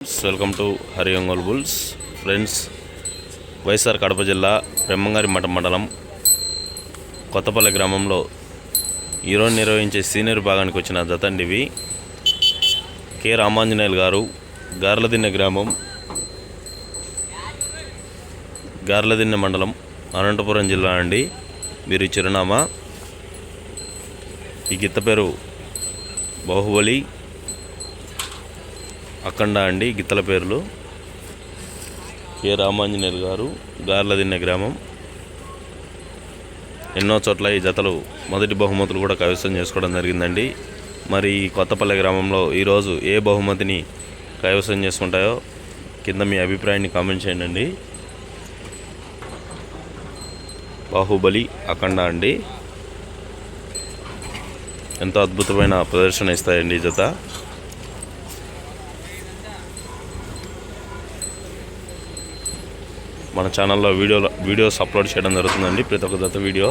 Welcome to Hari Ongole bulls. Friends YSR Kadapa జిల్లా బ్రహ్మంగారి మఠ మండలం కొత్తపల్లి గ్రామంలో ఈరోజు నిర్వహించే సీనియర్ భాగానికి వచ్చిన దతండివి కె రామాంజనేయులు గారు గార్లదిన్నె గ్రామం గార్లదిన్నె మండలం అనంతపురం జిల్లా అండి. వీరి చిరునామా. ఈ గిత్త పేరు బాహుబలి అఖండ అండి గిత్తల పేర్లు. కె రామాంజనేయులు గారు గార్లదిన్నె గ్రామం. ఎన్నో చోట్ల ఈ జతలు మొదటి బహుమతులు కూడా కైవసం చేసుకోవడం జరిగిందండి. మరి ఈ కొత్తపల్లి గ్రామంలో ఈరోజు ఏ బహుమతిని కైవసం చేసుకుంటాయో కింద మీ అభిప్రాయాన్ని కామెంట్ చేయండి అండి బాహుబలి అఖండ అండి. ఎంతో అద్భుతమైన ప్రదర్శన ఇస్తాయండి ఈ జత. మన ఛానల్లో వీడియో వీడియోస్ అప్లోడ్ చేయడం జరుగుతుందండి. ప్రతి ఒక్క వీడియో